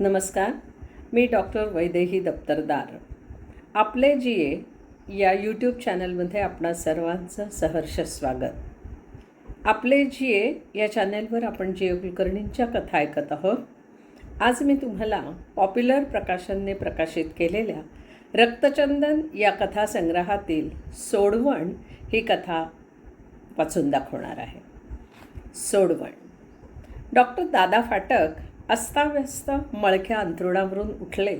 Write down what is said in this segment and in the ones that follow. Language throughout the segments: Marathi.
नमस्कार मी डॉक्टर वैदेही दप्तरदार. आपले जी ए या यूट्यूब चॅनलमध्ये आपणा सर्वांचं सहर्ष स्वागत. आपले जी ए या चॅनलवर आपण जी कुलकर्णींच्या कथा ऐकत आहोत. आज मी तुम्हाला पॉप्युलर प्रकाशनने प्रकाशित केलेल्या रक्तचंदन या कथासंग्रहातील सोडवण ही कथा वाचून दाखवणार आहे. सोडवण. डॉक्टर दादा फाटक अस्ताव्यस्त मळक्या अंथरुणावरून उठले.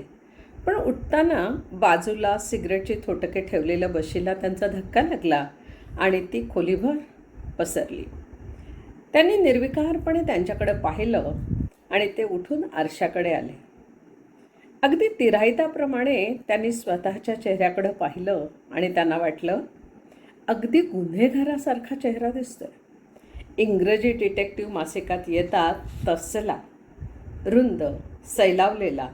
पण उठताना बाजूला सिगरेटची थोटके ठेवलेल्या बशीला त्यांचा धक्का लागला आणि ती खोलीभर पसरली. त्यांनी निर्विकारपणे त्यांच्याकडे पाहिलं आणि ते उठून आरशाकडे आले. अगदी तिराहिताप्रमाणे त्यांनी स्वतःच्या चेहऱ्याकडं पाहिलं आणि त्यांना वाटलं अगदी गुन्हेगारासारखा चेहरा दिसतोय. इंग्रजी डिटेक्टिव्ह मासिकात येतात तसला. रुंद सैलावलेला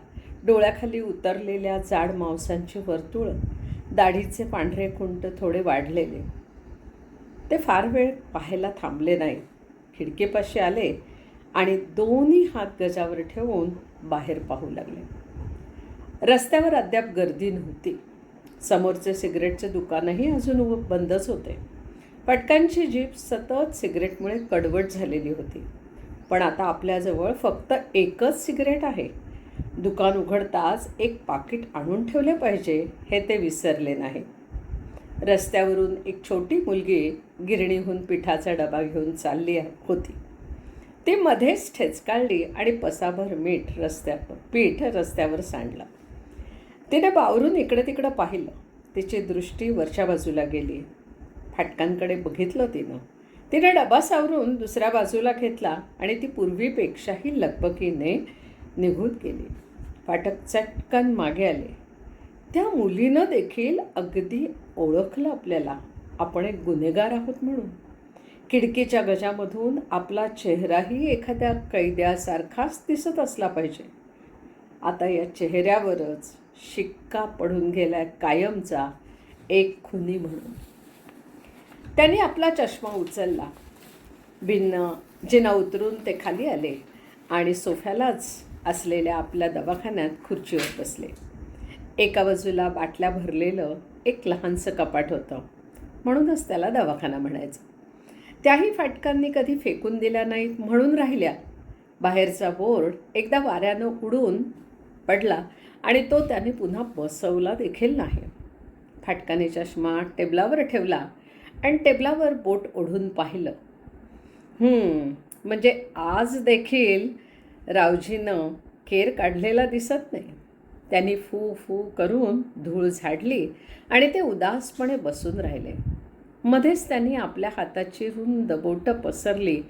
डोळ्याखाली उतरलेल्या जाड मांसांची वर्तुळ दाढीचे पांढरे खुंट थोडे वाढलेले. ते फार वेळ पाहायला थांबले नाही. खिडकीपाशी आले आणि दोन्ही हात गजावर ठेवून बाहेर पाहू लागले. रस्त्यावर अद्याप गर्दी नव्हती. समोरचे सिगरेटचे दुकानही अजून बंदच होते. पटकांची जीप सतत सिगरेटमुळे कडवट झालेली होती. पण आता आपल्याजवळ फक्त एकच सिगरेट आहे. दुकान उघडताच एक पाकिट आणून ठेवले पाहिजे हे ते विसरले नाही. रस्त्यावरून एक छोटी मुलगी गिरणीहून पिठाचा डबा घेऊन चालली होती. ती मध्येच ठेचकाळली आणि पसाभर मीठ रस्त्यावर पीठ रस्त्यावर सांडलं. तिने बावरून इकडे तिकडं पाहिलं. तिची दृष्टी वरच्या बाजूला गेली. फाटकांकडे बघितलं तिनं. तिने डबा सावरून दुसऱ्या बाजूला घेतला आणि ती पूर्वीपेक्षाही लगबगीने निघून गेली. फाटक चटकन मागे आले. त्या मुलीनं देखील अगदी ओळखलं आपल्याला. आपण एक गुन्हेगार आहोत म्हणून. खिडकीच्या गजामधून आपला चेहराही एखाद्या कैद्यासारखाच दिसत असला पाहिजे. आता या चेहऱ्यावरच शिक्का पडून गेलाय कायमचा एक खुनी म्हणून. त्यांनी आपला चष्मा उचलला. भिन्न जिना उतरून ते खाली आले आणि सोफ्यालाच असलेल्या आपल्या दवाखान्यात खुर्चीवर बसले. एका बाजूला बाटल्या भरलेलं एक लहानसं कपाट होतं. म्हणूनच त्याला दवाखाना म्हणायचं. त्याही फाटकांनी कधी फेकून दिल्या नाहीत म्हणून राहिल्या. बाहेरचा बोर्ड एकदा वाऱ्यानं उडून पडला आणि तो त्याने पुन्हा बसवला देखील नाही. फाटकाने चष्मा टेबलावर ठेवला आणि टेबलावर बोट ओढून पाहिलं. म्हणजे आज देखील रावजीनं केर काढलेला दिसत नाही. त्यांनी फू फू करून धूळ झाडली आणि ते उदासपणे बसून राहिले. मध्येच त्यांनी आपल्या हाताची रुंद बोटं पसरली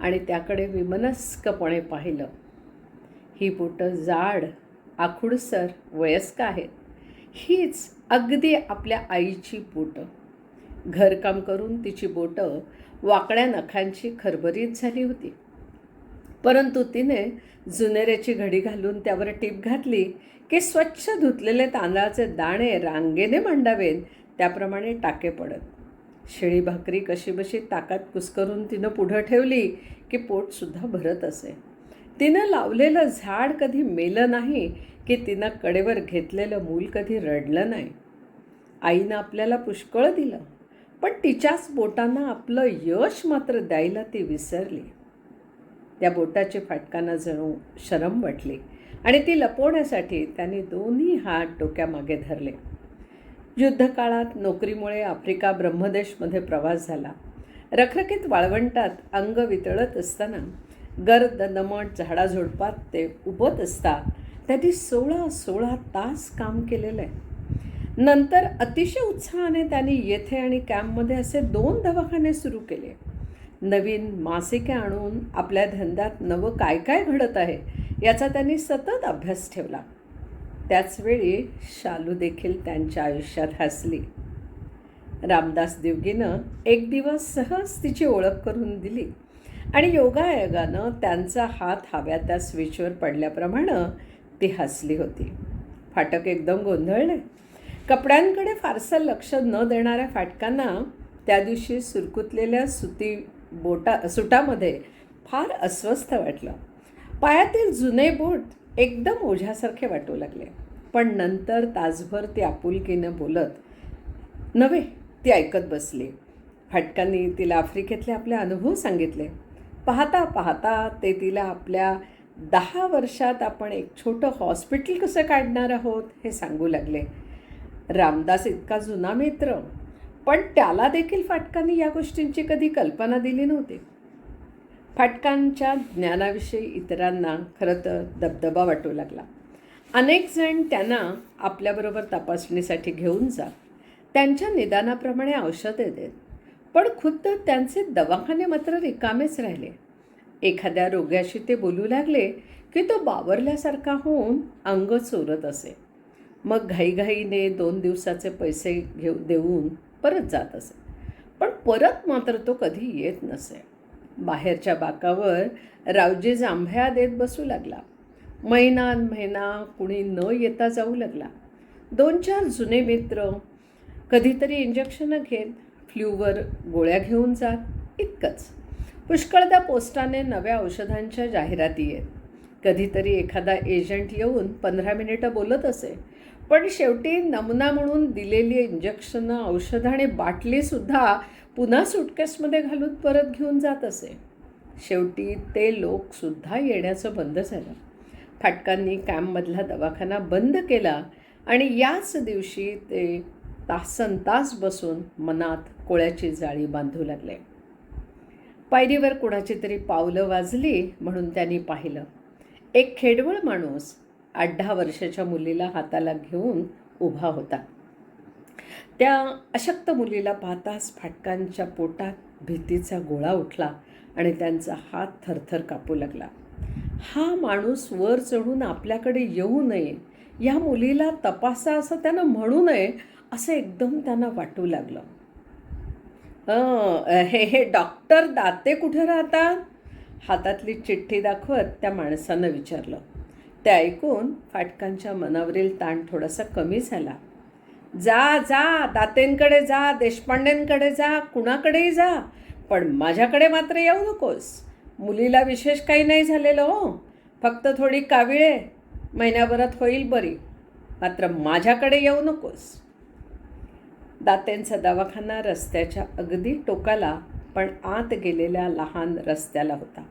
आणि त्याकडे विमनस्कपणे पाहिलं. ही बोटं जाड आखुडसर वयस्क आहेत. हीच अगदी आपल्या आईची बोटं. घरकाम करून तिची बोटं वाकड्या नखांची खरबरीत झाली होती. परंतु तिने जुनेऱ्याची घडी घालून त्यावर टीप घातली की स्वच्छ धुतलेले तांदळाचे दाणे रांगेने मांडावेत त्याप्रमाणे टाके पडत. शेळी भाकरी कशी बशी ताकात कुस्करून तिनं पुढं ठेवली की पोटसुद्धा भरत असे. तिनं लावलेलं झाड कधी मेलं नाही की तिनं कडेवर घेतलेलं मूल कधी रडलं नाही. आईनं आपल्याला पुष्कळ दिलं. पण तिच्याच बोटांना आपलं यश मात्र द्यायला ती विसरली. त्या बोटाचे फाटकांना जणू शरम वाटली आणि ती लपवण्यासाठी त्यांनी दोन्ही हात डोक्यामागे धरले. युद्धकाळात नोकरीमुळे आफ्रिका ब्रह्मदेशमध्ये प्रवास झाला. रखरखीत वाळवंटात अंग वितळत असताना गर्द दमट झाडाझुडपात ते उभत असता त्यांनी सोळा सोळा तास काम केलेलं आहे. नंतर अतिशय उत्साहाने त्यांनी येथे आणि कॅम्पमध्ये असे दोन दवाखाने सुरू केले. नवीन मासिके आणून आपल्या धंद्यात नवं काय काय घडत आहे याचा त्यांनी सतत अभ्यास ठेवला. त्याचवेळी शालू देखील त्यांच्या आयुष्यात हसली. रामदास देवगीनं एक दिवस सहज तिची ओळख करून दिली आणि योगायोगानं त्यांचा हात हव्या त्या स्विचवर पडल्याप्रमाणे ती हसली होती. फाटक एकदम गोंधळले. कपड्यांकडे फारसं लक्ष न देणाऱ्या फाटकांना त्या दिवशी सुरकुतलेल्या सुती बोटा सुटामध्ये फार अस्वस्थ वाटलं. पायातील जुने बोट एकदम ओझ्यासारखे वाटू लागले. पण नंतर तासभर ती आपुलकीनं बोलत नव्हे ती ऐकत बसली. फाटकांनी तिला आफ्रिकेतले आपले अनुभव सांगितले. पाहता पाहता ते तिला आपल्या दहा वर्षात आपण एक छोटं हॉस्पिटल कसं काढणार आहोत हे सांगू लागले. रामदास इतका जुना मित्र. पण त्याला देखील फाटकांनी या गोष्टींची कधी कल्पना दिली नव्हती. फाटकांच्या ज्ञानाविषयी इतरांना खरं तर दबदबा वाटू लागला. अनेक जण त्यांना आपल्याबरोबर तपासणीसाठी घेऊन जात त्यांच्या निदानाप्रमाणे औषधे देत. पण खुद्द त्यांचे दवाखाने मात्र रिकामेच राहिले. एखाद्या रोग्याशी ते बोलू लागले की तो बावरल्यासारखा होऊन अंग चोरत असे. मग घाईघाईने दोन दिवसाचे पैसे घेऊ देऊन परत जात असे. पण परत मात्र तो कधी येत नसे. बाहेरच्या बाकावर रावजी जांभ्या देत बसू लागला. महिना महिना कुणी न येता जाऊ लागला. दोन चार जुने मित्र कधीतरी इंजेक्शनं घेत फ्ल्यूवर गोळ्या घेऊन जात इतकंच. पुष्कळदा पोस्टाने नव्या औषधांच्या जाहिराती येत. कधीतरी एखादा एजंट येऊन पंधरा मिनिटं बोलत असे. पण शेवटी नमुना म्हणून दिलेली इंजेक्शनं औषधं आणि बाटलीसुद्धा पुन्हा सुटकेसमध्ये घालून परत घेऊन जात असे. शेवटी ते लोकसुद्धा येण्याचं बंद झालं. फाटकांनी कॅम्पमधला दवाखाना बंद केला आणि याच दिवशी ते तासन तास बसून मनात कोळ्याची जाळी बांधू लागले. पायरीवर कुणाची तरी पावलं वाजली म्हणून त्यांनी पाहिलं. एक खेडवळ माणूस आठ दहा वर्षाच्या मुलीला हाताला घेऊन उभा होता. त्या अशक्त मुलीला पाहताच फाटकांच्या पोटात भीतीचा गोळा उठला आणि त्यांचा हात थरथर कापू लागला. हा माणूस वर चढून आपल्याकडे येऊ नये या मुलीला तपासा असं त्यानं म्हणू नये असं एकदम त्यांना वाटू लागलं. हे हे डॉक्टर दाते कुठे राहतात? हातातली चिठ्ठी दाखवत त्या माणसानं विचारलं. ते ऐकून फाटकांच्या मनावरील ताण थोडासा कमी झाला. जा जा दातेंकडे जा देशपांडेंकडे जा कुणाकडेही जा पण माझ्याकडे मात्र येऊ नकोस. मुलीला विशेष काही नाही झालेलं हो. फक्त थोडी काविळे महिन्याभरात होईल बरी. मात्र माझ्याकडे येऊ नकोस. दात्यांचा दवाखाना रस्त्याच्या अगदी टोकाला पण आत गेलेल्या लहान रस्त्याला होता.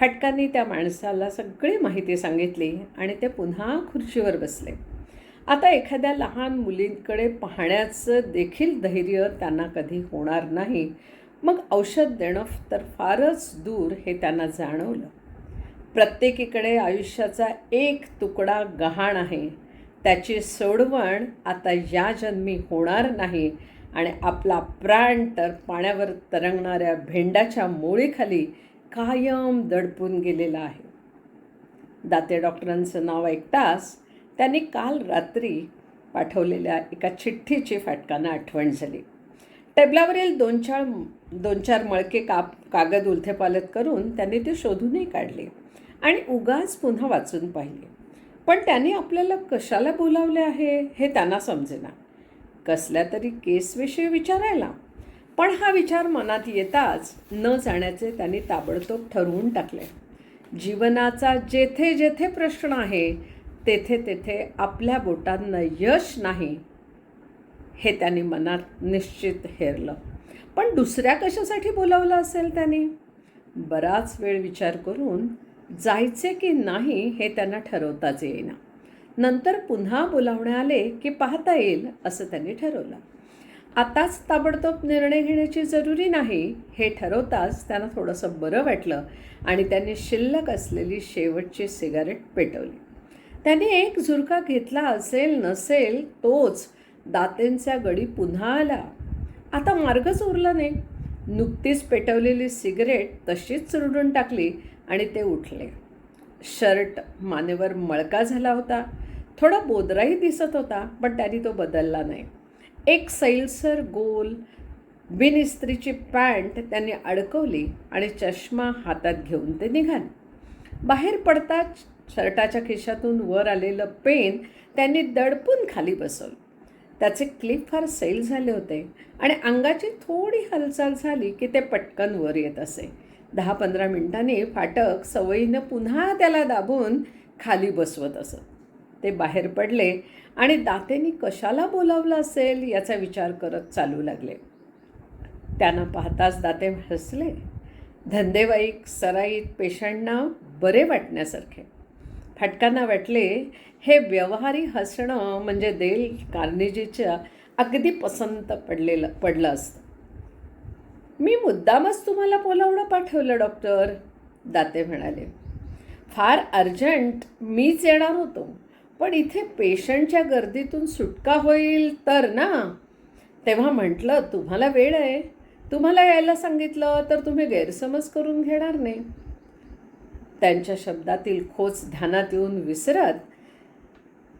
फाटकांनी त्या माणसाला सगळी माहिती सांगितली आणि ते पुन्हा खुर्चीवर बसले. आता एखाद्या लहान मुलींकडे पाहण्याचं देखील धैर्य त्यांना कधी होणार नाही. मग औषध देणं तर फारच दूर हे त्यांना जाणवलं. प्रत्येकीकडे आयुष्याचा एक तुकडा गहाण आहे. त्याची सोडवण आता या जन्मी होणार नाही आणि आपला प्राण तर पाण्यावर तरंगणाऱ्या भेंडाच्या मोळीखाली कायम दडपून गेलेला आहे. दाते डॉक्टरांचं नाव ऐकताच त्यांनी काल रात्री पाठवलेल्या एका चिठ्ठीची फाटकांना आठवण झाली. टेबलावरील दोन चार दोन चार मळके काप कागद उलथेपालत करून त्यांनी ते शोधूनही काढले आणि उगाच पुन्हा वाचून पाहिले. पण त्यांनी आपल्याला कशाला बोलावले आहे हे त्यांना समजेना. कसल्या तरी केसविषयी विचारायला पण हा विचार मनात येताच न जाण्याचे त्यांनी ताबडतोब ठरवून टाकले. जीवनाचा जेथे जेथे प्रश्न आहे तेथे तेथे आपल्या बोटांना यश नाही हे त्यांनी मनात निश्चित हेरलं. पण दुसऱ्या कशासाठी बोलावलं असेल त्यांनी? बराच वेळ विचार करून जायचे की नाही हे त्यांना ठरवताच येईना. नंतर पुन्हा बोलावणे आले की पाहता येईल असं त्यांनी ठरवलं. आताच ताबडतोब निर्णय घेण्याची जरुरी नाही हे ठरवताच त्यांना थोडंसं बरं वाटलं आणि त्यांनी शिल्लक असलेली शेवटची सिगारेट पेटवली. त्याने एक झुरका घेतला असेल नसेल तोच दातेंचा गडी पुन्हा आला. आता मार्गच उरला नाही. नुकतीच पेटवलेली सिगरेट तशीच चुरडून टाकली आणि ते उठले. शर्ट मानेवर मळका झाला होता. थोडा बोदराही दिसत होता पण त्यांनी तो बदलला नाही. एक सैलसर गोल बिनइस्त्रीची पॅन्ट त्यांनी अडकवली आणि चष्मा हातात घेऊन ते निघाले. बाहेर पडताच शर्टाच्या खिशातून वर आलेलं पेन त्यांनी दडपून खाली बसवलं. त्याचे क्लिप फार सैल झाले होते आणि अंगाची थोडी हालचाल झाली की ते पटकन वर येत असे. दहा पंधरा मिनिटांनी फाटक सवयीनं पुन्हा त्याला दाबून खाली बसवत असत. ते बाहेर पडले आणि दातेनी कशाला बोलावलं असेल याचा विचार करत चालू लागले. त्यांना पाहताच दाते हसले. धंदेवाईक सराईत पेशंटना बरे वाटण्यासारखे. फाटकांना वाटले हे व्यवहारी हसणं म्हणजे देल कार्नेजीच्या अगदी पसंत पडलेलं पडलं असतं. मी मुद्दामच तुम्हाला बोलावणं पाठवलं डॉक्टर दाते म्हणाले. फार अर्जंट मीच येणार होतो. पण इथे पेशंटच्या गर्दीतून सुटका होईल तर ना? तेव्हा म्हटलं तुम्हाला वेळ आहे. तुम्हाला यायला सांगितलं तर तुम्ही गैरसमज करून घेणार नाही. त्यांच्या शब्दातील खोच ध्यानात येऊन विसरत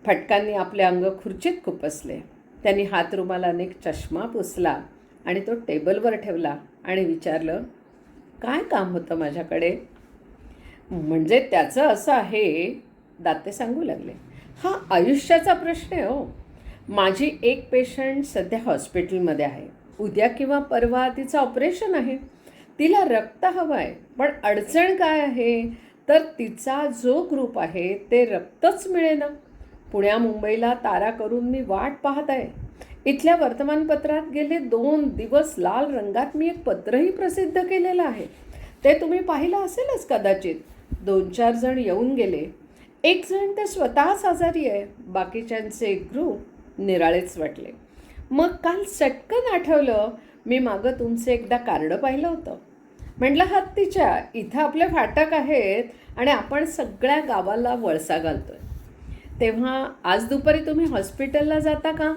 फटकांनी आपले अंग खुर्चीत खुपसले. त्यांनी हात रुमालाने एक चष्मा पुसला आणि तो टेबलवर ठेवला आणि विचारलं काय काम होतं माझ्याकडे? म्हणजे त्याचं असं आहे दाते सांगू लागले. हा आयुष्याचा प्रश्न आहे हो. माझी एक पेशंट सध्या हॉस्पिटलमध्ये आहे. उद्या किंवा परवा तिचं ऑपरेशन आहे. तिला रक्त हवं आहे पण अडचण काय आहे? तर तिचा जो ग्रुप आहे ते रक्तच मिळेना. पुण्या मुंबईला तारा करून मी वाट पाहत आहे. इथल्या वर्तमानपत्रात गेले दोन दिवस लाल रंगात मी एक पत्रही प्रसिद्ध केलेलं आहे. ते तुम्ही पाहिलं असेलच कदाचित. दोन चार जण येऊन गेले. एक जण तर स्वतःच आजारी आहे. बाकीच्यांचे ग्रुप निराळेच वाटले. मग काल सटकन आठवलं मी मागं तुमचं एकदा कार्ड पाहिलं होतं. म्हटलं हत्तीच्या इथं आपले फाटक आहेत आणि आपण सगळ्या गावाला वळसा घालतोय. तेव्हा आज दुपारी तुम्ही हॉस्पिटलला जाता का?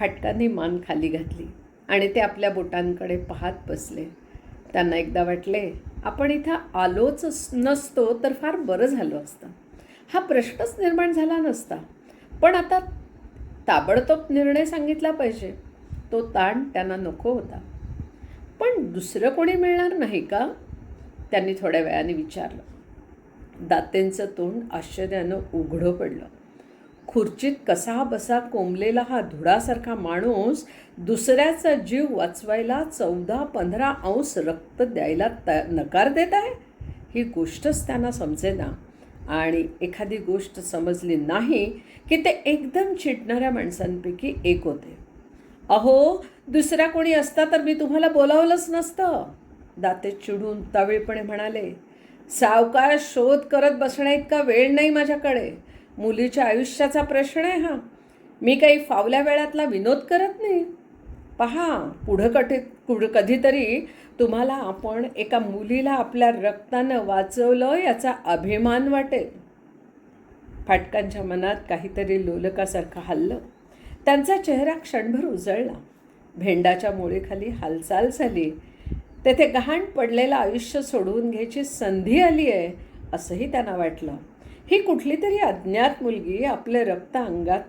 फाटकांनी मान खाली घातली आणि ते आपल्या बोटांकडे पाहत बसले. त्यांना एकदा वाटले आपण इथं आलोच नसतो तर फार बरं झालं असतं. हा प्रश्नच निर्माण झाला नसता. पण आता ताबडतोब निर्णय सांगितला पाहिजे. तो ताण त्यांना नको होता. पण दुसरं कोणी मिळणार नाही का? त्यांनी थोड्या वेळाने विचारलं. दातेंचं तोंड आश्चर्यानं उघडं पडलं. खुर्चीत कसा बसा कोंबलेला हा धुडासारखा माणूस दुसऱ्याचा जीव वाचवायला चौदा पंधरा अंश रक्त द्यायला त नकार देत आहे? ही गोष्टच त्यांना समजेना. आणि एखादी गोष्ट समजली नाही की ते एकदम चिडणाऱ्या माणसांपैकी एक होते. अहो दुसरा कोणी असता तर मी तुम्हाला बोलावलंच नसतं. दाते चिडून तवेळपणे म्हणाले सावकाश शोध करत बसण्या इतका वेळ नाही माझ्याकडे. मुलीच्या आयुष्याचा प्रश्न आहे हा. मी काही फावल्या वेळातला विनोद करत नाही. पहा पुढं कठी पुढं कधीतरी तुम्हाला आपण एका मुलीला आपल्या रक्तानं वाचवलं याचा अभिमान वाटेल. फाटकांच्या मनात काहीतरी लोलकासारखं हल्लं. त्यांचा चेहरा क्षणभर उजळला. भेंडाच्या मुळीखाली हालचाल झाली. तेथे गहाण पडलेलं आयुष्य सोडवून घ्यायची संधी आली आहे असंही त्यांना वाटलं. ही कुठली तरी अज्ञात मुलगी आपले रक्त अंगात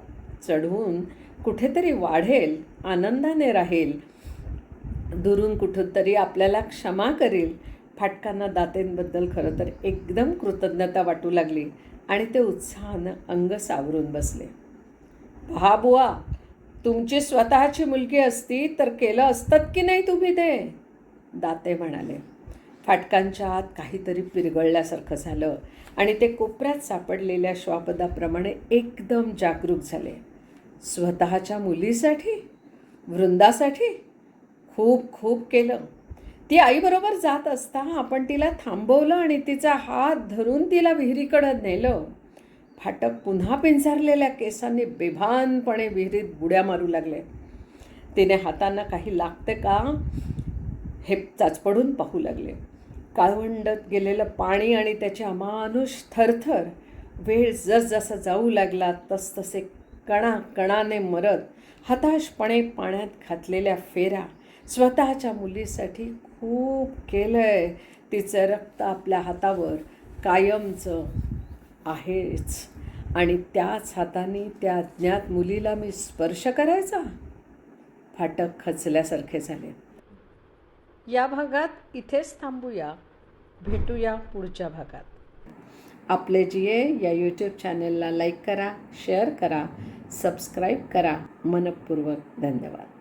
चढवून कुठेतरी वाढेल आनंदाने राहील. दुरून कुठंतरी आपल्याला क्षमा करेल. फाटकांना दातेंबद्दल खरं तर एकदम कृतज्ञता वाटू लागली आणि ते उत्साहानं अंग सावरून बसले. पहा बुवा तुमची स्वतःची मुलगी असती तर केलं असतात की नाही तुम्ही ते? दाते म्हणाले. फाटकांच्या आत काहीतरी पिरगळल्यासारखं झालं आणि ते कोपऱ्यात सापडलेल्या श्वापदाप्रमाणे एकदम जागरूक झाले. स्वतःच्या मुलीसाठी? वृंदासाठी? खूप खूप केलं. ती आईबरोबर जात असता आपण तिला थांबवलं आणि तिचा हात धरून तिला विहिरीकडं नेलं. फाटक पुन्हा पिंजारलेल्या केसांनी बेभानपणे विहिरीत बुड्या मारू लागले. तिने हातांना काही लागते का? हे चाचपडून पाहू लागले. काळवंडत गेलेलं पाणी आणि त्याचे अमानुष थरथर. वेळ जसजसा जाऊ लागला तसतसे कणा कणाने मरत हताशपणे पाण्यात घातलेल्या फेरा स्वतःच्या मुलीसाठी खूप केलं आहे तिचं रक्त आपल्या हातावर कायमचं आहेच. आणि त्याच हाताने त्या अज्ञात मुलीला मी स्पर्श करायचा? फाटक खचल्यासारखे झाले. या भागात इथेच थांबूया. भेटूया पुढच्या भागात. आपले जिये या यूट्यूब चॅनलला लाईक करा शेअर करा सबस्क्राईब करा. मनपूर्वक धन्यवाद.